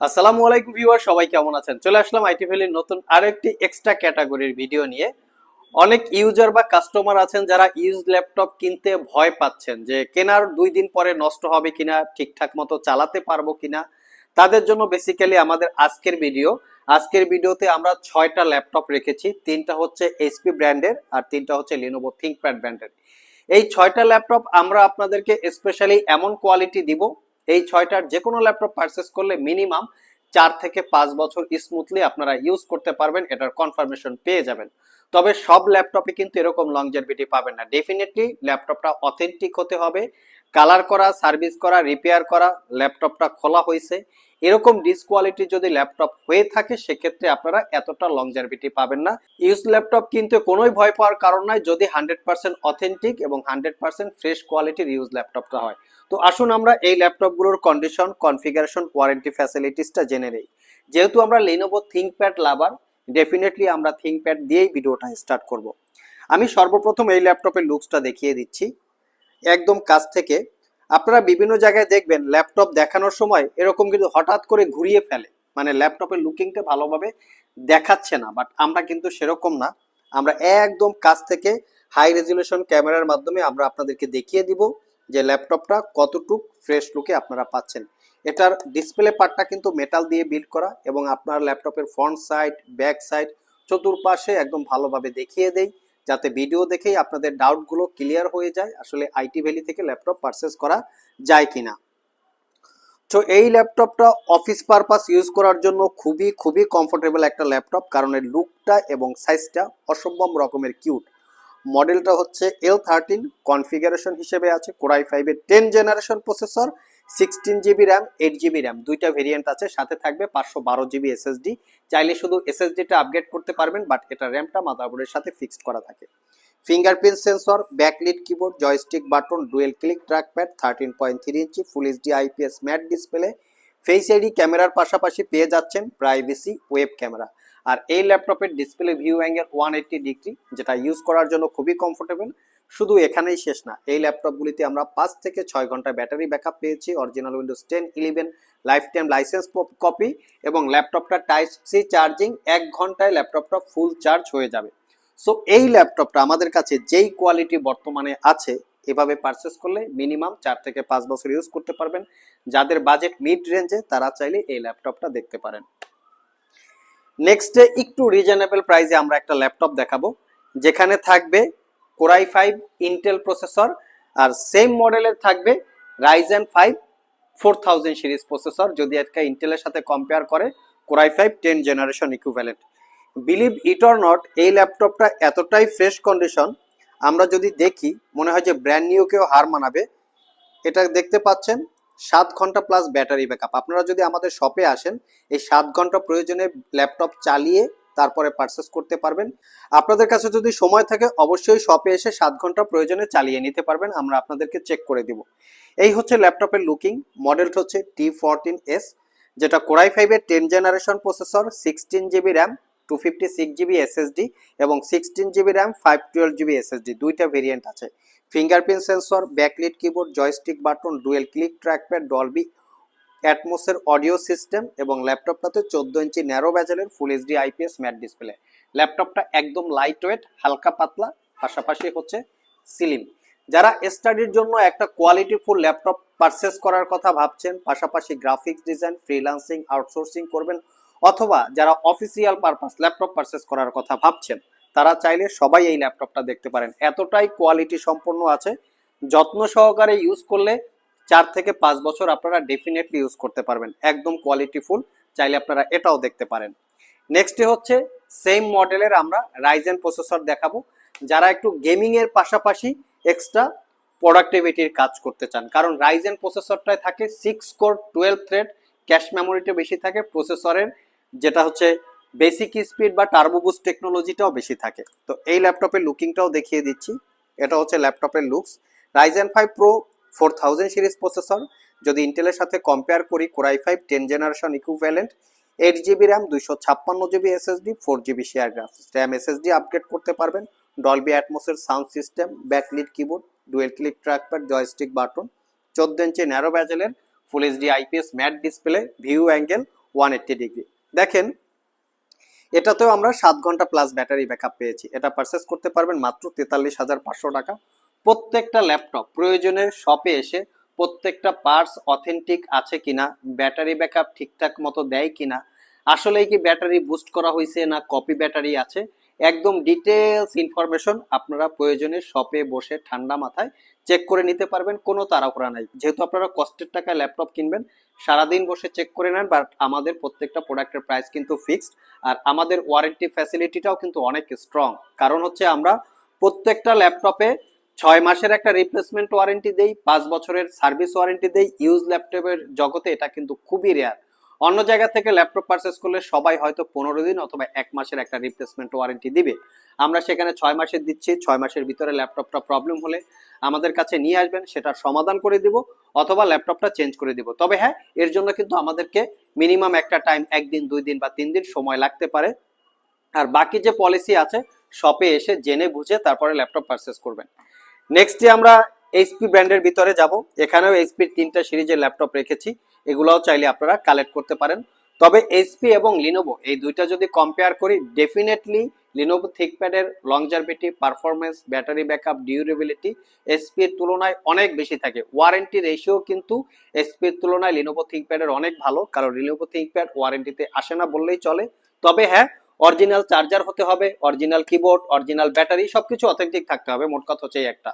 আসসালামু আলাইকুম ভিউয়ার, সবাই কেমন আছেন? চলে আসলাম আইটি ভ্যালির নতুন আরও একটি এক্সট্রা ক্যাটাগরির ভিডিও নিয়ে। অনেক ইউজার বা কাস্টমার আছেন যারা ইউজ ল্যাপটপ কিনতে ভয় পাচ্ছেন যে কেনার দুই দিন পরে নষ্ট হবে কিনা, ঠিকঠাক মতো চালাতে পারব কিনা, তাদের জন্য বেসিক্যালি আমাদের আজকের ভিডিও আজকের ভিডিওতে আমরা ছয়টা ল্যাপটপ রেখেছি, তিনটা হচ্ছে এইচপি ব্র্যান্ডের আর তিনটা হচ্ছে লিনোভো থিঙ্কপ্যাড ব্র্যান্ডের এই ছয়টা ল্যাপটপ আমরা আপনাদেরকে স্পেশালি এমন কোয়ালিটি দিব এই ছয়টার যে কোনো ল্যাপটপ পারচেস করলে মিনিমাম চার থেকে পাঁচ বছর স্মুথলি আপনারা ইউজ করতে পারবেন, এটার কনফার্মেশন পেয়ে যাবেন। তবে সব ল্যাপটপে কিন্তু এরকম লংজারভিটি পাবেন না। ডেফিনেটলি ল্যাপটপটা অথেন্টিক হতে হবে। কালার করা, সার্ভিস করা, রিপেয়ার করা, ল্যাপটপটা খোলা হয়েছে। এরকম ডিসকোয়ালিটি যদি ল্যাপটপ হয়ে থাকে, সেক্ষেত্রে আপনারা এতটা লংজারভিটি পাবেন না। ইউজ ল্যাপটপ কিন্তু কোনোই ভয় পাওয়ার কারণ নাই, যদি হান্ড্রেড পার্সেন্ট অথেন্টিক এবং হান্ড্রেড পার্সেন্ট ফ্রেশ কোয়ালিটির ইউজ ল্যাপটপটা হয়। তো আসুন আমরা এই ল্যাপটপগুলোর কন্ডিশন কনফিগারেশন ওয়ারেন্টি ফ্যাসিলিটিসটা জেনে নেই। যেহেতু আমরা লিনোভো থিঙ্কপ্যাড লাভার ডেফিনেটলি আমরা থিঙ্কপ্যাড দিয়েই ভিডিওটা স্টার্ট করব। আমি সর্বপ্রথম এই ল্যাপটপের লুকসটা দেখিয়ে দিচ্ছি। একদম কাছ থেকে। আপনারা বিভিন্ন জায়গায় দেখবেন, ল্যাপটপ দেখানোর সময় এরকম কিন্তু হঠাৎ করে ঘুরিয়ে ফেলে। মানে ল্যাপটপের লুকিংটা ভালোভাবে দেখাচ্ছে না, বাট আমরা কিন্তু সেরকম না। আমরা একদম কাছ থেকে হাই রেজুলেশন ক্যামেরার মাধ্যমে আমরা আপনাদেরকে দেখিয়ে দিব যে ল্যাপটপটা কতটুক ফ্রেশ লুকে আপনারা পাচ্ছেন। এটার ডিসপ্লে পার্টটা কিন্তু মেটাল দিয়ে বিল্ড করা এবং আপনার ল্যাপটপের ফ্রন্ট সাইড, ব্যাক সাইড, চতুর্পাশে একদম ভালোভাবে দেখিয়ে দেই। যাতে ভিডিও দেখেই আপনাদের ডাউটগুলো ক্লিয়ার হয়ে যায়, আসলে আইটি ভ্যালি থেকে ল্যাপটপ পারচেস করা যায় কিনা। তো এই ল্যাপটপটা অফিস পারপাস ইউজ করার জন্য খুবই খুবই কমফোর্টেবল একটা ল্যাপটপ, কারণ এর লুকটা এবং সাইজটা অসম্ভব রকমের কিউট। মডেলটা হচ্ছে এল থার্টিন, কনফিগারেশন হিসেবে আছে, কোরাই ফাইভের ten generation processor sixteen GB RAM eight GB RAM দুইটা ভেরিয়েন্ট আছে, সাথে থাকবে পাঁচশো বারো জিবি এসএসডি চাইলে শুধু এসএসডিটা আপগ্রেড করতে পারবেন বাট এটা র্যামটা মাদারবোর্ডের সাথে ফিক্সড করা থাকে। Fingerprint sensor backlit keyboard joystick button dual click trackpad thirteen point three inch full HD IPS matte display face ID ক্যামেরার পাশাপাশি পেয়ে যাচ্ছেন প্রাইভেসি ওয়েব ক্যামেরা আর এই ল্যাপটপের display view angle one eighty degree যেটা ইউজ করার জন্য খুবই কমফোর্টেবল শুধু এখানেই শেষ না, এই ল্যাপটপগুলিতে আমরা পাঁচ থেকে ছয় ঘণ্টা ব্যাটারি ব্যাকআপ পেয়েছি original Windows ten eleven life time licence copy এবং ল্যাপটপটা টাইপ সি চার্জিং এক ঘন্টায় ল্যাপটপটা ফুল চার্জ হয়ে যাবে। সো এই ল্যাপটপটা আমাদের কাছে যেই কোয়ালিটি বর্তমানে আছে, এভাবে পারচেস করলে মিনিমাম চার থেকে পাঁচ বছর ইউজ করতে পারবেন। যাদের বাজেট মিড রেঞ্জে তারা চাইলে এই ল্যাপটপটা দেখতে পারেন। নেক্সটে একটু রিজনেবল প্রাইসে আমরা একটা ল্যাপটপ দেখাবো, যেখানে থাকবে core i five Intel processor R same মডেলের থাকবে Ryzen five four thousand series processor যদি একটা ইন্টেলের সাথে কম্পেয়ার করে core i five ten generation equivalent believe it or not এই ল্যাপটপটা এতটাই ফ্রেশ কন্ডিশন আমরা যদি দেখি, মনে হয় যে ব্র্যান্ড নিউ কেউ হার মানাবে, এটা দেখতে পাচ্ছেন, সাত ঘণ্টা প্লাস ব্যাটারি ব্যাকআপ আপনারা যদি আমাদের শপে আসেন, এই সাত ঘণ্টা প্রয়োজনে ল্যাপটপ চালিয়ে তারপরে পারচেস করতে পারবেন। আপনাদের কাছে যদি সময় থাকে, অবশ্যই শপে এসে সাত ঘণ্টা প্রয়োজনে চালিয়ে নিতে পারবেন, আমরা আপনাদেরকে চেক করে দিব। এই হচ্ছে ল্যাপটপের লুকিং মডেলটা হচ্ছে টি ফোরটিন এস যেটা কোরাই ফাইভের ten generation processor sixteen GB RAM two fifty six GB SSD এবং sixteen GB RAM five twelve GB SSD দুইটা ভেরিয়েন্ট আছে। Fingerprint sensor backlit keyboard joystick button dual click trackpad Dolby অ্যাটমোসের audio system এবং ল্যাপটপটাতে চোদ্দ ইঞ্চি narrow ব্যাজেলের full HD IPS matte display. ল্যাপটপটা একদম light weight হালকা পাতলা, পাশাপাশি হচ্ছে সিলিম যারা স্টাডির জন্য একটা কোয়ালিটিফুল ল্যাপটপ পারচেস করার কথা ভাবছেন, পাশাপাশি গ্রাফিক্স ডিজাইন ফ্রিল্যান্সিং আউটসোর্সিং করবেন, অথবা যারা অফিসিয়াল পারপাস ল্যাপটপ পারচেস করার কথা ভাবছেন, তারা চাইলে সবাই এই ল্যাপটপটা দেখতে পারেন। এতটাই কোয়ালিটি সম্পন্ন আছে, যত্ন সহকারে ইউজ করলে চার থেকে পাঁচ বছর আপনারা ডেফিনেটলি ইউজ করতে পারবেন। একদম কোয়ালিটিফুল চাইলে আপনারা এটাও দেখতে পারেন। নেক্সটে হচ্ছে সেম মডেলের আমরা রাইজেন প্রসেসর দেখাবো। যারা একটু গেমিংয়ের পাশাপাশি এক্সট্রা প্রোডাক্টিভিটির কাজ করতে চান, কারণ রাইজেন প্রসেসরটায় থাকে six core twelve thread cache মেমোরিটা বেশি থাকে প্রসেসরের যেটা হচ্ছে বেসিক স্পিড বা টার্বোবুস টেকনোলজিটাও বেশি থাকে। তো এই ল্যাপটপের লুকিংটাও দেখিয়ে দিচ্ছি। এটা হচ্ছে ল্যাপটপের looks Ryzen five pro four thousand series processor. যদি ইন্টেলের সাথে কম্পেয়ার করি core i five ten generation equivalent eight GB RAM দুইশো ছাপ্পান্ন GB SSD four GB share graphics RAM SSD upgrade করতে পারবেন। Dolby অ্যাটমোসের sound system backlit keyboard dual click trackpad joystick button চোদ্দ ইঞ্চি narrow ব্যাজেলের full HD IPS matte display view angle one eighty degree দেখেন, এটাতেও আমরা সাত ঘণ্টা প্লাস ব্যাটারি ব্যাকআপ পেয়েছি। এটা পারচেস করতে পারবেন মাত্র তেতাল্লিশ হাজার পাঁচশো টাকা। প্রত্যেকটা ল্যাপটপ প্রয়োজনে শপে এসে প্রত্যেকটা পার্টস অথেন্টিক আছে কিনা, ব্যাটারি ব্যাকআপ ঠিকঠাক মতো দেয় কিনা, আসলেই কি ব্যাটারি বুস্ট করা হয়েছে না কপি ব্যাটারি আছে, একদম ডিটেলস ইনফরমেশন আপনারা প্রয়োজনে শপে বসে ঠান্ডা মাথায় চেক করে নিতে পারবেন, কোনো তাড়াহুড়া নাই। যেহেতু আপনারা কষ্টের টাকায় ল্যাপটপ কিনবেন, সারাদিন বসে চেক করে নেন, বাট আমাদের প্রত্যেকটা প্রোডাক্টের প্রাইস কিন্তু ফিক্সড, আর আমাদের ওয়ারেন্টি ফ্যাসিলিটিটাও কিন্তু অনেক স্ট্রং কারণ হচ্ছে আমরা প্রত্যেকটা ল্যাপটপে ছয় মাসের একটা রিপ্লেসমেন্ট ওয়ারেন্টি দেই, পাঁচ বছরের সার্ভিস ওয়ারেন্টি দেই ইউজ ল্যাপটপের জগতে এটা কিন্তু খুবই রেয়ার অন্য জায়গা থেকে ল্যাপটপ পারচেস করলে সবাই হয়তো পনেরো দিন অথবা এক মাসের একটা রিপ্লেসমেন্ট ওয়ারেন্টি দিবে। আমরা সেখানে ছয় মাসের দিচ্ছি, ছয় মাসের ভিতরে ল্যাপটপটা প্রবলেম হলে আমাদের কাছে নিয়ে আসবেন, সেটার সমাধান করে দিব অথবা ল্যাপটপটা চেঞ্জ করে দিব। তবে হ্যাঁ এর জন্য কিন্তু আমাদেরকে মিনিমাম একটা টাইম একদিন, দুই দিন বা তিন দিন সময় লাগতে পারে। আর বাকি যে পলিসি আছে শপে এসে জেনে বুঝে তারপরে ল্যাপটপ পারচেস করবেন। নেক্সটে আমরা এইচপি ব্র্যান্ডের ভিতরে যাব। এখানেও এইচপির তিনটা সিরিজের ল্যাপটপ রেখেছি। এগুলোও চাইলে আপনারা কালেক্ট করতে পারেন। তবে এইচপি এবং লিনোভো এই দুইটা যদি কম্পেয়ার করি definitely Lenovo থিকপ্যাডের longevity performance battery backup durability HP এর তুলনায় অনেক বেশি থাকে। ওয়ারেন্টি রেশিও কিন্তু এসপি এর তুলনায় লিনোভো থিকপ্যাডের অনেক ভালো, কারণ লিনোভো থিকপ্যাড ওয়ারেন্টিতে আসে না বললেই চলে। তবে হ্যাঁ অরিজিনাল চার্জার হতে হবে অরিজিনাল কিবোর্ড অরিজিনাল ব্যাটারি সবকিছু অথেন্টিক থাকতে হবে, মোট কথা হচ্ছে একটা।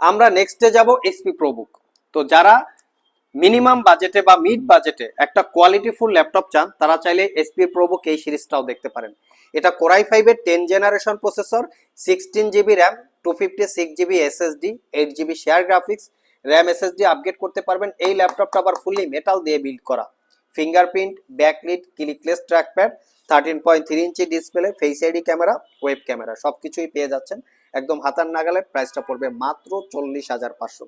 আমরা নেক্সটে যাব এসপি প্রোবুক তো যারা মিনিমাম বাজেটে বা মিড বাজেটে একটা কোয়ালিটিফুল ল্যাপটপ চান, তারা চাইলে এসপি প্রোবুক এই সিরিজটাও দেখতে পারেন। এটা কোরাই ফাইভের ten generation processor sixteen GB RAM two fifty six GB SSD eight GB share graphics RAM SSD upgrade করতে পারবেন। এই ল্যাপটপটা আবার ফুললি মেটাল দিয়ে বিল্ড করা। Fingerprint, backlit, clickless trackpad thirteen point three inch display face ID camera web camera সব কিছুই পেয়ে যাচ্ছেন। একদম হাতার নাগালে প্রাইসটা পড়বে মাত্র চল্লিশ হাজার পাঁচশো।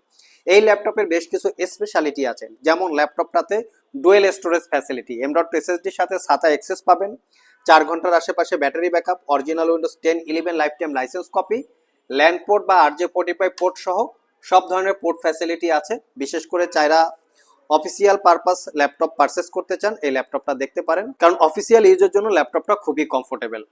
এই ল্যাপটপের বেশ কিছু স্পেশালিটি আছে, যেমন ল্যাপটপটাতে ডুয়েল স্টোরেজ ফ্যাসিলিটি এম এসএসডির সাথে সাতা এক্সেস পাবেন, চার ঘণ্টার আশেপাশে battery backup original Windows ten eleven life time licence copy LAN port বা R J forty five port সহ সব ধরনের পোর্ট ফ্যাসিলিটি আছে। বিশেষ করে চাইরা অফিসিয়াল পারপাস ল্যাপটপ পারচেস করতে চান, এই ল্যাপটপটা দেখতে পারেন। কারণ অফিসিয়াল ইউজের জন্য ল্যাপটপটা খুবই কমফোর্টেবল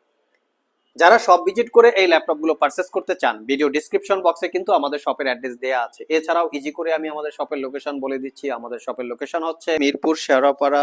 যারা সব ভিজিট করে এই ল্যাপটপগুলো পারচেস করতে চান ভিডিও ডিসক্রিপশন বক্সে কিন্তু আমাদের শপের অ্যাড্রেস দেওয়া আছে। এছাড়াও ইজি করে আমি আমাদের শপের লোকেশন বলে দিচ্ছি। আমাদের শপের লোকেশন হচ্ছে মিরপুর শেওড়াপাড়া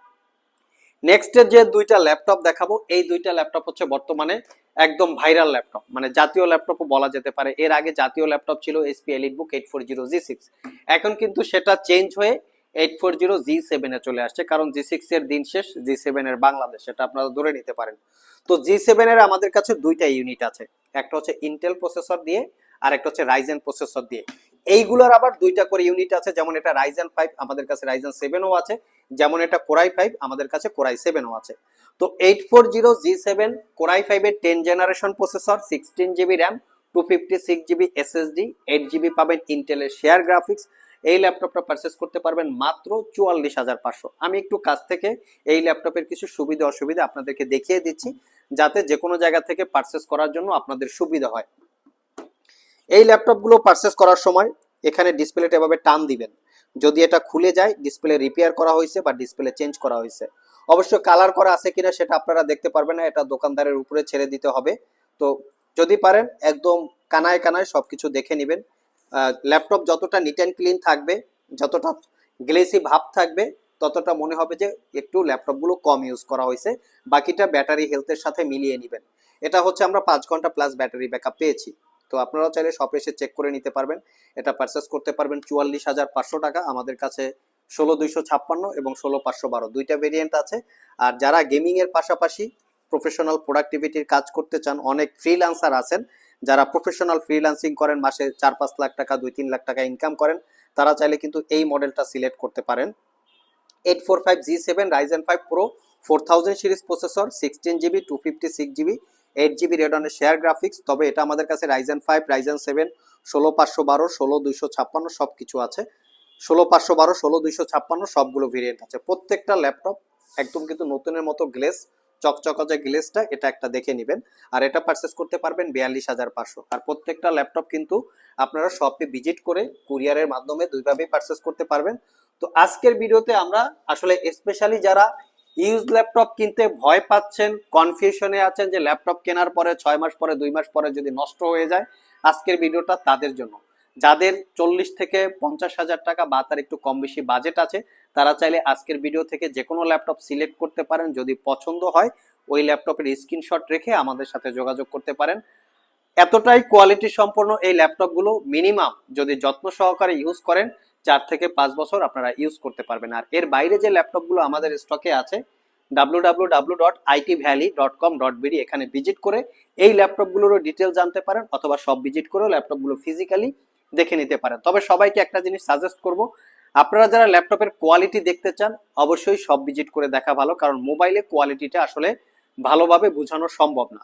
নেক্সট যে দুইটা ল্যাপটপ দেখাবো, এই দুইটা ল্যাপটপ হচ্ছে বর্তমানে একদম ভাইরাল ল্যাপটপ মানে জাতীয় ল্যাপটপও বলা যেতে পারে। এর আগে জাতীয় ল্যাপটপ ছিল HP elite book eight four zero G six এখন কিন্তু সেটা চেঞ্জ হয়ে এইট ফোর জিরো জি সেভেনে চলে আসছে। কারণ জি সিক্স এর দিন শেষ জি সেভেন এর বাংলাদেশ, সেটা আপনারা ধরে নিতে পারেন। তো জি সেভেন এর আমাদের কাছে দুইটা ইউনিট আছে। একটা হচ্ছে ইন্টেল প্রসেসর দিয়ে, আর একটা হচ্ছে রাইজেন প্রসেসর দিয়ে। এইগুলোর আবার দুইটা করে ইউনিট আছে। যেমন এটা রাইজেন ফাইভ আমাদের কাছে রাইজেন সেভেনও আছে। যেমন এটা কোরাই ফাইভ আমাদের কাছে কোরাই সেভেনও আছে। তো eight four zero G seven core i ফাইভের ten generation processor sixteen GB RAM two fifty six GB SSD eight GB পাবেন ইন্টেলের শেয়ার গ্রাফিক্স এই ল্যাপটপটা পারচেস করতে পারবেন মাত্র চুয়াল্লিশ হাজার পাঁচশো। আমি একটু কাছ থেকে এই ল্যাপটপের কিছু সুবিধা অসুবিধা আপনাদেরকে দেখিয়ে দিচ্ছি, যাতে যে কোনো জায়গা থেকে পারচেস করার জন্য আপনাদের সুবিধা হয়। এই ল্যাপটপগুলো পারচেস করার সময় এখানে ডিসপ্লেটা এভাবে টান দিবেন। যদি এটা খুলে যায় ডিসপ্লে রিপেয়ার করা হয়েছে বা ডিসপ্লে চেঞ্জ করা হয়েছে। অবশ্য কালার করা আছে কিনা সেটা আপনারা দেখতে পারবেন না, এটা দোকানদারের উপরে ছেড়ে দিতে হবে। তো যদি পারেন, একদম কানায় কানায় সবকিছু দেখে নেবেন। ল্যাপটপ যতটা নিট অ্যান্ড ক্লিন থাকবে, যতটা গ্লেসি ভাব থাকবে, ততটা মনে হবে যে একটু ল্যাপটপগুলো কম ইউজ করা হয়েছে। বাকিটা ব্যাটারি হেলথের সাথে মিলিয়ে নেবেন। এটা হচ্ছে আমরা পাঁচ ঘণ্টা প্লাস ব্যাটারি ব্যাকআপ পেয়েছি। তো আপনারাও চাইলে শপে এসে চেক করে নিতে পারবেন। এটা পারচেস করতে পারবেন চুয়াল্লিশ হাজার পাঁচশো টাকা। আমাদের কাছে ষোলো দুইশো ছাপ্পান্ন এবং ষোলো পাঁচশো বারো। দুইটা ভেরিয়েন্ট আছে। আর যারা গেমিংয়ের পাশাপাশি প্রফেশনাল প্রোডাক্টিভিটির কাজ করতে চান, অনেক ফ্রিল্যান্সার আছেন। যারা প্রফেশনাল ফ্রিল্যান্সিং করেন, মাসে চার পাঁচ লাখ টাকা, দুই তিন লাখ টাকা ইনকাম করেন, তারা চাইলে কিন্তু এই মডেলটা সিলেক্ট করতে পারেন। Eight four five G seven Ryzen five pro four thousand series processor sixteen GB two fifty six GB eight GB রেডনের share graphics তবে এটা আমাদের কাছে রাইজেন ফাইভ রাইজেন সেভেন ষোলো পাঁচশো বারো, ষোলো দুইশো ছাপ্পান্ন সব কিছু আছে। ষোলো পাঁচশো বারো, ষোলো দুইশো ছাপ্পান্ন সবগুলো ভেরিয়েন্ট আছে। প্রত্যেকটা ল্যাপটপ একদম কিন্তু নতুনের মতো গ্লেস চকচকা যে গ্লেসটা এটা একটা দেখে নেবেন। আর এটা পারচেস করতে পারবেন বিয়াল্লিশ হাজার পাঁচশো। আর প্রত্যেকটা ল্যাপটপ কিন্তু আপনারা শপে ভিজিট করে কুরিয়ারের মাধ্যমে দুইভাবেই পারচেস করতে পারবেন। তো আজকের ভিডিওতে আমরা আসলে স্পেশালি যারা ইউজ ল্যাপটপ কিনতে ভয় পাচ্ছেন কনফিউশনে আছেন যে ল্যাপটপ কেনার পরে, ছয় মাস পরে, দুই মাস পরে যদি নষ্ট হয়ে যায়, আজকের ভিডিওটা তাদের জন্য। যাদের চল্লিশ থেকে পঞ্চাশ হাজার টাকা বা তার একটু কম বেশি বাজেট আছে, তারা চাইলে আজকের ভিডিও থেকে যে কোনো ল্যাপটপ সিলেক্ট করতে পারেন, যদি পছন্দ হয়, ওই ল্যাপটপের স্ক্রিনশট রেখে আমাদের সাথে যোগাযোগ করতে পারেন। এতটাই কোয়ালিটি সম্পন্ন এই ল্যাপটপগুলো মিনিমাম যদি যত্ন সহকারে ইউজ করেন চার থেকে পাঁচ বছর আপনারা ইউজ করতে পারবেন। আর এর বাইরে যে ল্যাপটপগুলো আমাদের স্টকে আছে www.itvalley.com.bd এখানে ভিজিট করে এই ল্যাপটপগুলোরও ডিটেল জানতে পারেন, অথবা সব ভিজিট করেও ল্যাপটপগুলো ফিজিক্যালি দেখে নিতে পারেন। তবে সবাইকে একটা জিনিস সাজেস্ট করব, আপনারা যারা ল্যাপটপের কোয়ালিটি দেখতে চান, অবশ্যই সব ভিজিট করে দেখা ভালো, কারণ মোবাইলে কোয়ালিটিটা আসলে ভালোভাবে বোঝানো সম্ভব না।